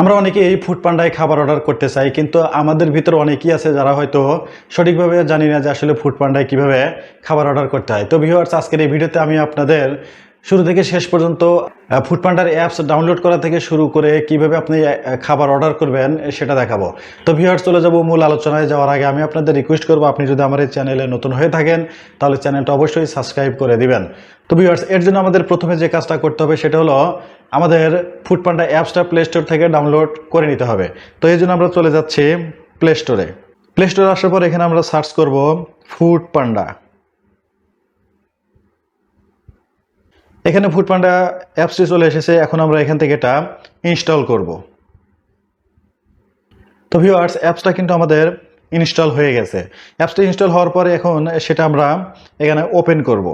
আমরা অনেকে এই ফুড পান্ডায় খাবার অর্ডার করতে চাই, কিন্তু আমাদের ভিতরে অনেকেই আছে যারা হয়তো সঠিকভাবে জানি না যে আসলে ফুড পান্ডায় কীভাবে খাবার অর্ডার করতে হয়। তো ভিউয়ার্স আজকের এই ভিডিওতে আমি আপনাদের শুরু থেকে শেষ পর্যন্ত ফুড পান্ডার অ্যাপস ডাউনলোড করা থেকে শুরু করে কীভাবে আপনি খাবার অর্ডার করবেন সেটা দেখাবো। তো ভিউয়ার্স চলে যাব মূল আলোচনায়। যাওয়ার আগে আমি আপনাদের রিকোয়েস্ট করব, আপনি যদি আমার এই চ্যানেলে নতুন হয়ে থাকেন, তাহলে চ্যানেলটা অবশ্যই সাবস্ক্রাইব করে দিবেন। তো ভিউয়ার্স এর জন্য আমাদের প্রথমে যে কাজটা করতে হবে সেটা হলো আমাদের ফুড পান্ডা অ্যাপসটা প্লে স্টোর থেকে ডাউনলোড করে নিতে হবে। তো এই জন্য আমরা চলে যাচ্ছি প্লে স্টোরে প্লে স্টোরে আসার পর এখানে আমরা সার্চ করব ফুড পান্ডা এখানে ফুড পান্ডা অ্যাপসটি চলে এসেছে। এখন আমরা এখান থেকে এটা ইনস্টল করব। তো ভিউয়ার্স অ্যাপসটা কিন্তু আমাদের ইনস্টল হয়ে গেছে। অ্যাপসটা ইনস্টল হওয়ার পরে এখন সেটা আমরা এখানে ওপেন করব।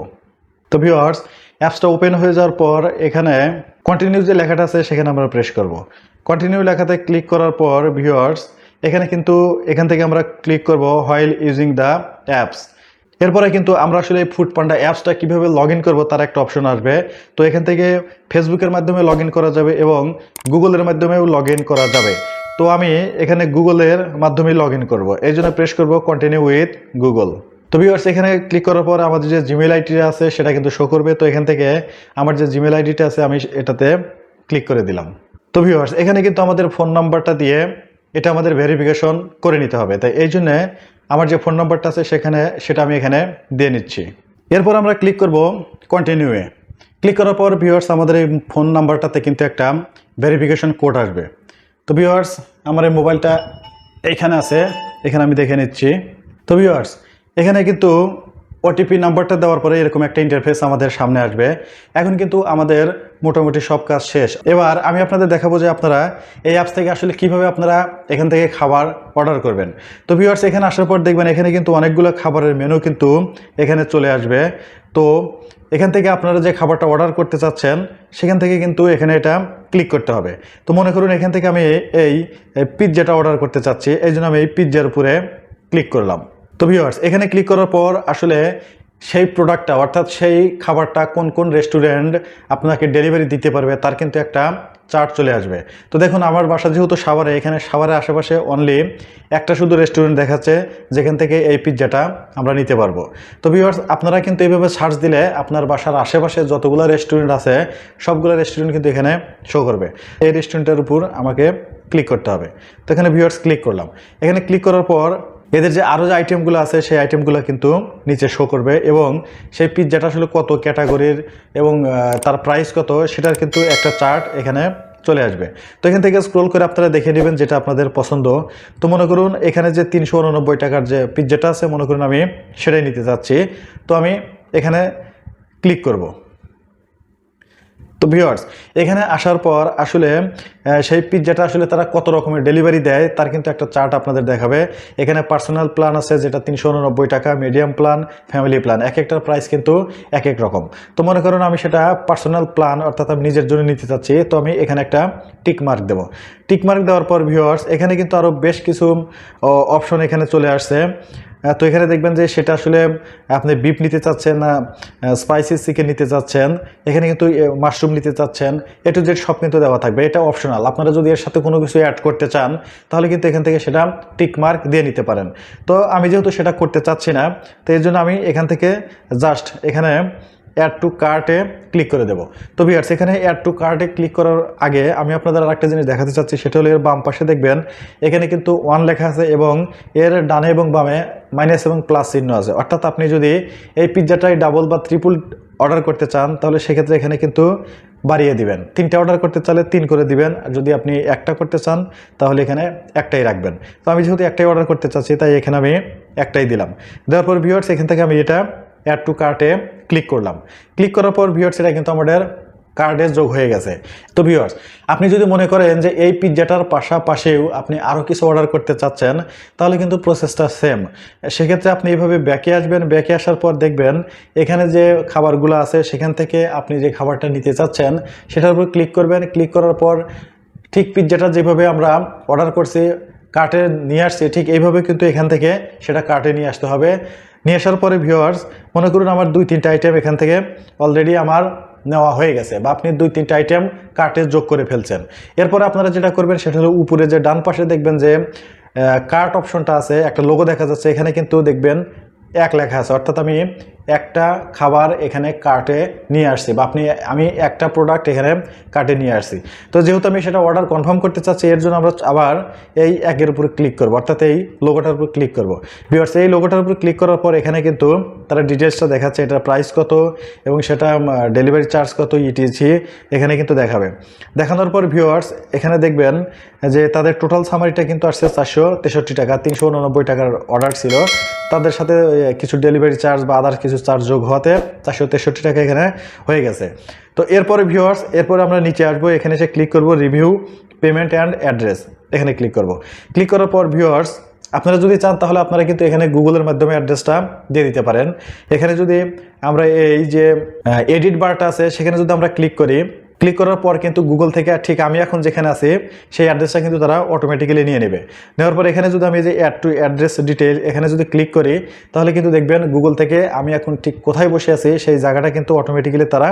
তো ভিউয়ার্স অ্যাপসটা ওপেন হয়ে যাওয়ার পর এখানে কন্টিনিউ যে লেখাটা আছে সেখানে আমরা প্রেস করব। কন্টিনিউ লেখাতে ক্লিক করার পর ভিউয়ার্স এখানে কিন্তু এখান থেকে আমরা ক্লিক করব হোয়াইল ইউজিং দ্য অ্যাপস এরপরে কিন্তু আমরা আসলে ফুড পান্ডা অ্যাপসটা কীভাবে লগ ইন করব তার একটা অপশন আসবে। তো এখান থেকে ফেসবুকের মাধ্যমে লগ করা যাবে এবং গুগলের মাধ্যমেও লগ করা যাবে। তো আমি এখানে গুগলের মাধ্যমে লগ ইন করব। এই জন্য প্রেস করব কন্টিনিউ উইথ গুগল তো ভিউয়ার্স এখানে ক্লিক করার পর আমাদের যে জিমেল আইডিটা আছে, সেটা কিন্তু শো করবে। তো এখান থেকে আমার যে জিমেল আইডিটা আছে, আমি এটাতে ক্লিক করে দিলাম। তো ভিউয়ার্স এখানে কিন্তু আমাদের ফোন নাম্বারটা দিয়ে এটা আমাদের ভেরিফিকেশন করে নিতে হবে। তাই এই জন্যে আমার যে ফোন নাম্বারটা আছে, সেখানে সেটা আমি এখানে দিয়ে নিচ্ছি। এরপর আমরা ক্লিক করব কন্টিনিউয়ে ক্লিক করার পর ভিউয়ার্স আমাদের এই ফোন নাম্বারটাতে কিন্তু একটা ভেরিফিকেশন কোড আসবে। তো ভিউয়ার্স আমার এই মোবাইলটা এখানে আছে। এখানে আমি দেখে নিচ্ছি। তো ভিউয়ার্স এখানে কিন্তু ওটিপি নাম্বারটা দেওয়ার পরে এরকম একটা ইন্টারফেস আমাদের সামনে আসবে। এখন কিন্তু আমাদের মোটামুটি সব কাজ শেষ। এবার আমি আপনাদের দেখাবো যে আপনারা এই অ্যাপস থেকে আসলে কীভাবে আপনারা এখান থেকে খাবার অর্ডার করবেন। তো ভিউয়ার্স এখানে আসার পর দেখবেন এখানে কিন্তু অনেকগুলো খাবারের মেনু কিন্তু এখানে চলে আসবে। তো এখান থেকে আপনারা যে খাবারটা অর্ডার করতে চাচ্ছেন, সেখান থেকে কিন্তু এখানে এটা ক্লিক করতে হবে। তো মনে করুন এখান থেকে আমি এই পিৎজাটা অর্ডার করতে চাচ্ছি। এই জন্য আমি এই পিৎজার উপরে ক্লিক করলাম। তো ভিউয়ার্স এখানে ক্লিক করার পর আসলে সেই প্রোডাক্টটা অর্থাৎ সেই খাবারটা কোন কোন রেস্টুরেন্ট আপনাকে ডেলিভারি দিতে পারবে, তার কিন্তু একটা চার্ট চলে আসবে। তো দেখুন, আমার বাসা যেহেতু সাভারে, এখানে সাভারের আশেপাশে অনলি একটা শুধু রেস্টুরেন্ট দেখাচ্ছে, যেখান থেকে এই পিৎজাটা আমরা নিতে পারব। তো ভিউয়ার্স আপনারা কিন্তু এইভাবে সার্চ দিলে আপনার বাসার আশেপাশে যতগুলো রেস্টুরেন্ট আছে, সবগুলো রেস্টুরেন্ট কিন্তু এখানে শো করবে। এই রেস্টুরেন্টের উপর আমাকে ক্লিক করতে হবে। তো এখানে ভিউয়ার্স ক্লিক করলাম। এখানে ক্লিক করার পর এদের যে আরও যে আইটেমগুলো আছে, সেই আইটেমগুলো কিন্তু নিচে শো করবে এবং সেই পিৎজাটা আসলে কত ক্যাটাগরির এবং তার প্রাইস কত, সেটার কিন্তু একটা চার্ট এখানে চলে আসবে। তো এখান থেকে স্ক্রোল করে আপনারা দেখে নেবেন যেটা আপনাদের পছন্দ। তো মনে করুন, এখানে যে তিনশো উননব্বই টাকার যে পিৎজাটা আছে, মনে করুন আমি সেটাই নিতে চাচ্ছি তো আমি এখানে ক্লিক করব। তো ভিউয়ার্স এখানে আসার পর আসলে সেই পিৎজাটা আসলে তারা কত রকমের ডেলিভারি দেয়, তার কিন্তু একটা চার্ট আপনাদের দেখাবে। এখানে পার্সোনাল প্ল্যান আছে যেটা তিনশো উননব্বই টাকা মিডিয়াম প্ল্যান ফ্যামিলি প্ল্যান এক একটার প্রাইস কিন্তু এক এক রকম। তো মনে করুন আমি সেটা পার্সোনাল প্ল্যান অর্থাৎ আমি নিজের জন্য নিতে চাচ্ছি, তো আমি এখানে একটা টিক মার্ক দেবো। টিক মার্ক দেওয়ার পর ভিউয়ার্স এখানে কিন্তু আরও বেশ কিছু অপশন এখানে চলে আসছে। তো এখানে দেখবেন যে সেটা আসলে আপনি বিফ নিতে চাচ্ছেন না স্পাইসি চিকেন নিতে চাচ্ছেন, এখানে কিন্তু মাশরুম নিতে চাচ্ছেন, এ টু জেড সব কিন্তু দেওয়া থাকবে, এটা অপশনাল আপনারা যদি এর সাথে কোনো কিছু অ্যাড করতে চান, তাহলে কিন্তু এখান থেকে সেটা টিকমার্ক দিয়ে নিতে পারেন। তো আমি যেহেতু সেটা করতে চাচ্ছি না, তো এর জন্য আমি এখান থেকে জাস্ট এখানে অ্যাড টু কার্টে ক্লিক করে দেবো। তো ভিয়ার্স এখানে অ্যাড টু কার্টে ক্লিক করার আগে আমি আপনাদের আরেকটা জিনিস দেখাতে চাচ্ছি, সেটা হলো এর বাম পাশে দেখবেন, এখানে কিন্তু ওয়ান লেখা আছে এবং এর ডানে এবং বামে মাইনাস এবং প্লাস চিহ্ন আছে। অর্থাৎ আপনি যদি এই পিৎজাটাই ডাবল বা ত্রিপুল অর্ডার করতে চান, তাহলে সেক্ষেত্রে এখানে কিন্তু বাড়িয়ে দিবেন। তিনটা অর্ডার করতে চাইলে তিন করে দিবেন। আর যদি আপনি একটা করতে চান, তাহলে এখানে একটাই রাখবেন। তো আমি যেহেতু একটাই অর্ডার করতে চাচ্ছি, তাই এখানে আমি একটাই দিলাম। দেওয়ার পর ভিউয়ার্স এখান থেকে আমি এটা অ্যাড টু কার্টে ক্লিক করলাম। ক্লিক করার পর ভিউয়ার্স এটা কিন্তু আমাদের কার্ডে যোগ হয়ে গেছে। তো ভিউয়ার্স আপনি যদি মনে করেন যে এই পিৎজাটার পাশাপাশিও আপনি আরও কিছু অর্ডার করতে চাচ্ছেন, তাহলে কিন্তু প্রসেসটা সেম সেক্ষেত্রে আপনি এইভাবে ব্যাকে আসবেন ব্যাকে আসার পর দেখবেন এখানে যে খাবারগুলো আছে, সেখান থেকে আপনি যে খাবারটা নিতে চাচ্ছেন, সেটার উপর ক্লিক করবেন। ক্লিক করার পর ঠিক পিৎজাটা যেভাবে আমরা অর্ডার করছি কার্টে নিয়ে আসছি, ঠিক এইভাবে কিন্তু এখান থেকে সেটা কার্টে নিয়ে আসতে হবে। নিয়ে আসার পরে ভিউয়ার্স মনে করুন আমার দুই, তিনটা আইটেম এখান থেকে অলরেডি আমার নেওয়া হয়ে গেছে বা আপনি দুই, তিনটা আইটেম কার্টে যোগ করে ফেলছেন। এরপরে আপনারা যেটা করবেন সেটা হলো উপরে যে ডান পাশে দেখবেন যে কার্ট অপশনটা আছে, একটা লোগো দেখা যাচ্ছে, এখানে কিন্তু দেখবেন এক লেখা আছে। অর্থাৎ আমি একটা খাবার এখানে কার্টে নিয়ে আসছি বা আপনি, আমি একটা প্রোডাক্ট এখানে কার্টে নিয়ে আসছি। তো যেহেতু আমি সেটা অর্ডার কনফার্ম করতে চাচ্ছি, এর জন্য আমরা আবার এই একের উপরে ক্লিক করব। অর্থাৎ এই লোগোটার উপর ক্লিক করব। বিভার্স এই লোগোটার উপর ক্লিক করার পর এখানে কিন্তু তারা ডিটেলসটা দেখাচ্ছে, এটার প্রাইস কত এবং সেটা ডেলিভারি চার্জ কত ইটিসি এখানে কিন্তু দেখাবে। দেখানোর পর ভিউয়ার্স এখানে দেখবেন যে তাদের টোটাল সামারিটা কিন্তু আসছে চারশো তেষট্টি টাকা, তিনশো উননব্বই টাকার অর্ডার ছিল। তাদের সাথে কিছু ডেলিভারি চার্জ বা আদার কিছু চার্জ যোগ হওয়াতে চারশো তেষট্টি টাকা এখানে হয়ে গেছে। তো এরপরে ভিউয়ার্স এরপরে আমরা নিচে আসব। এখানে এসে ক্লিক করব রিভিউ পেমেন্ট অ্যান্ড অ্যাড্রেস এখানে ক্লিক করব। ক্লিক করার পর ভিউয়ার্স আপনারা যদি চান তাহলে আপনারা কিন্তু এখানে গুগলের মাধ্যমে অ্যাড্রেসটা দিয়ে দিতে পারেন। এখানে যদি আমরা এই যে এডিট বারটা আছে, সেখানে যদি আমরা ক্লিক করি ক্লিক করার পর কিন্তু গুগল থেকে, ঠিক আমি এখন যেখানে আছি, সেই অ্যাড্রেসটা কিন্তু তারা অটোমেটিক্যালি নিয়ে নেবে। নেওয়ার পর এখানে যদি আমি যে অ্যাড টু অ্যাড্রেস ডিটেল এখানে যদি ক্লিক করি, তাহলে কিন্তু দেখবেন গুগল থেকে আমি এখন ঠিক কোথায় বসে আছি, সেই জায়গাটা কিন্তু অটোমেটিক্যালি তারা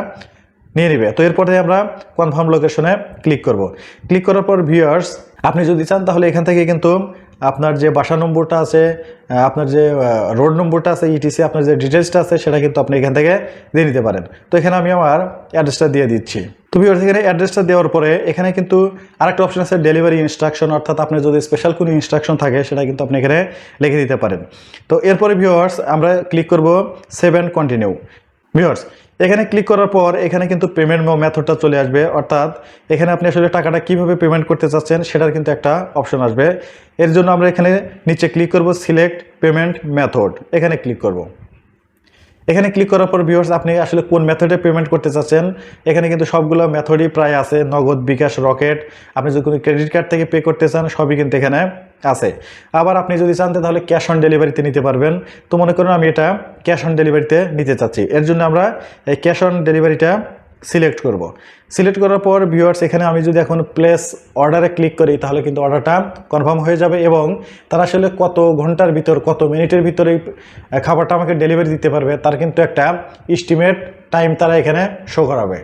নিয়ে নেবে। তো এরপরে আমরা কনফার্ম লোকেশনে ক্লিক করব। ক্লিক করার পর ভিউয়ার্স আপনি যদি চান তাহলে এখান থেকে কিন্তু আপনার যে বাসা নম্বরটা আছে আপনার যে রোড নম্বরটা আছে ইটিসি আপনার যে ডিটেলসটা আছে, সেটা কিন্তু আপনি এখান থেকে দিয়ে নিতে পারেন। তো এখানে আমি আমার অ্যাড্রেসটা দিয়ে দিচ্ছি। ভিউয়ার্স এখানে অ্যাড্রেসটা দেওয়ার পরে এখানে কিন্তু আরেকটা অপশন আছে ডেলিভারি ইনস্ট্রাকশন অর্থাৎ আপনার যদি স্পেশাল কোনো ইনস্ট্রাকশন থাকে, সেটা কিন্তু আপনি এখানে লিখে দিতে পারেন। তো এরপরে ভিউয়ার্স আমরা ক্লিক করব সেভেন কন্টিনিউ ভিউয়ার্স এখানে ক্লিক করার পর এখানে কিন্তু পেমেন্ট মেথডটা চলে আসবে, অর্থাৎ এখানে আপনি আসলে টাকাটা কীভাবে পেমেন্ট করতে চাচ্ছেন, সেটার কিন্তু একটা অপশন আসবে। এর জন্য আমরা এখানে নিচে ক্লিক করব সিলেক্ট পেমেন্ট মেথড এখানে ক্লিক করব। এখানে ক্লিক করার পর ভিউয়ার্স আপনি আসলে কোন মেথডে পেমেন্ট করতে চাচ্ছেন? এখানে কিন্তু সবগুলো মেথডই প্রায় আছে, নগদ, বিকাশ রকেট আপনি যদি কোনো ক্রেডিট কার্ড থেকে পে করতে চান, সবই কিন্তু এখানে আছে। আবার আপনি যদি চান তাহলে ক্যাশ অন ডেলিভারিতে নিতে পারবেন। তো মনে করুন আমি এটা ক্যাশ অন ডেলিভারিতে নিতে চাচ্ছি। এর জন্য আমরা এই ক্যাশ অন ডেলিভারিটা সিলেক্ট করব। সিলেক্ট করার পর ভিউয়ার্স এখানে আমি যদি এখন প্লেস অর্ডারে ক্লিক করি, তাহলে কিন্তু অর্ডারটা কনফার্ম হয়ে যাবে এবং তারা আসলে কত ঘণ্টার ভিতর, কত মিনিটের ভিতরে খাবারটা আমাকে ডেলিভারি দিতে পারবে, তার কিন্তু একটা এস্টিমেট টাইম তারা এখানে শো করাবে।